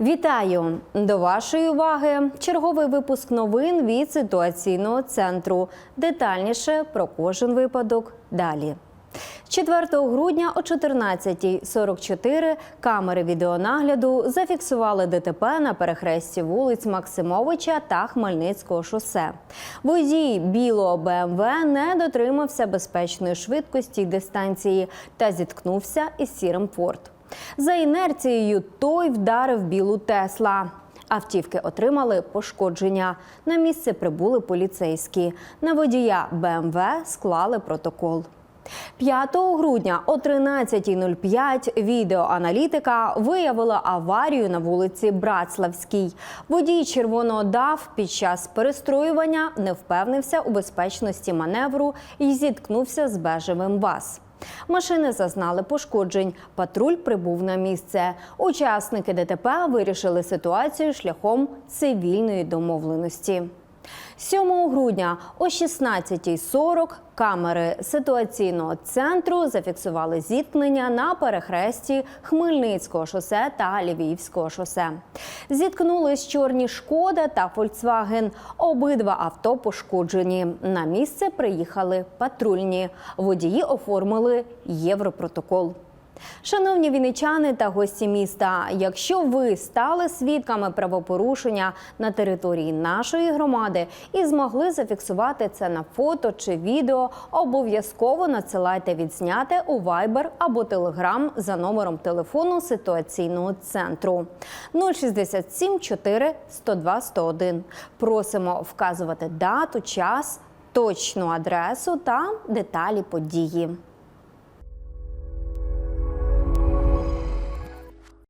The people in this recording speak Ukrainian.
Вітаю до вашої уваги. Черговий випуск новин від ситуаційного центру. Детальніше про кожен випадок далі. 4 грудня о 14.44 камери відеонагляду зафіксували ДТП на перехресті вулиць Максимовича та Хмельницького шосе. Водій білого БМВ не дотримався безпечної швидкості й дистанції та зіткнувся із сірим Форд. За інерцією той вдарив білу Тесла. Автівки отримали пошкодження. На місце прибули поліцейські. На водія БМВ склали протокол. 5 грудня о 13.05 відеоаналітика виявила аварію на вулиці Братславській. Водій червоного дав під час перестроювання не впевнився у безпечності маневру і зіткнувся з бежевим ВАЗ. Машини зазнали пошкоджень. Патруль прибув на місце. Учасники ДТП вирішили ситуацію шляхом цивільної домовленості. 7 грудня о 16.40 камери ситуаційного центру зафіксували зіткнення на перехресті Хмельницького шосе та Львівського шосе. Зіткнулись чорні шкода та Фольксваген. Обидва авто пошкоджені. На місце приїхали патрульні. Водії оформили європротокол. Шановні вінничани та гості міста, якщо ви стали свідками правопорушення на території нашої громади і змогли зафіксувати це на фото чи відео, обов'язково надсилайте відзняте у Viber або Telegram за номером телефону ситуаційного центру 067 4 102 101. Просимо вказувати дату, час, точну адресу та деталі події.